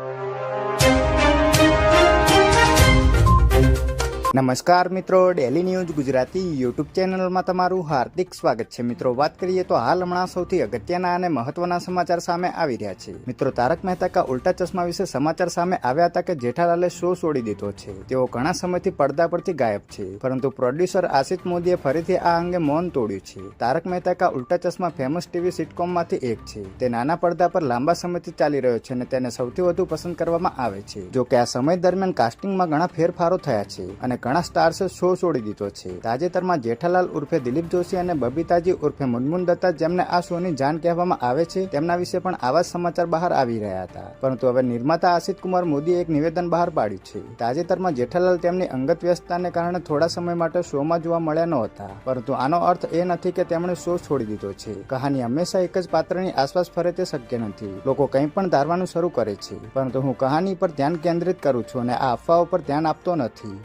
you. નમસ્કાર મિત્રો daily news Gujarati YouTube ચેનલમાં તમારું હાર્દિક સ્વાગત છે. મિત્રો, વાત કરીએ તો હાલ હમણાં સૌથી અગત્યના અને મહત્વના સમાચાર સામે આવી રહ્યા છે. મિત્રો, તારક મહેતા કા ઉલ્ટા ચશ્મા વિશે સમાચાર સામે આવ્યા હતા કે જેઠાલાલે શો છોડી દીધો છે. તેઓ ઘણા સમયથી પડદા પરથી ગાયબ છે. પરંતુ પ્રોડ્યુસર આશિત મોદીએ ફરીથી આ અંગે મૌન તોડ્યું છે. તારક મહેતા કા ઉલ્ટા ચશ્મા ફેમસ ટીવી સિટકોમમાંથી એક છે. તે નાના પડદા પર લાંબા સમયથી ચાલી રહ્યો છે અને તેને સૌથી વધુ પસંદ કરવામાં આવે છે. જો કે આ સમય દરમિયાન કાસ્ટિંગમાં ઘણા ફેરફારો થયા છે અને ઘણા સ્ટાર્સે શો છોડી દીધો છે. તાજેતરમાં જેઠાલાલ ઉર્ફે દિલીપ જોશી અને બબીતાજી ઉર્ફે મુનમુન દત્તા જેમને આ શોની જાણ કહેવામાં આવે છે, તેમના વિશે પણ આવા સમાચાર બહાર આવી રહ્યા હતા. પરંતુ હવે નિર્માતા આશિત કુમાર મોદીએ એક નિવેદન બહાર પાડ્યું છે. તાજેતરમાં જેઠાલાલ તેમની અંગત વ્યસ્તતાને કારણે થોડા સમય માટે શોમાં જોવા મળ્યા નહોતા. પરંતુ આનો અર્થ એ નથી કે તેમણે શો છોડી દીધો છે. કહાની હંમેશા એક જ પાત્રની આસપાસ ફરે તે શક્ય નથી. લોકો કંઈ પણ ધારવાનું શરૂ કરે છે. પરંતુ હું કહાની પર ધ્યાન કેન્દ્રિત કરું છું અને આ અફવાઓ પર ધ્યાન આપતો નથી.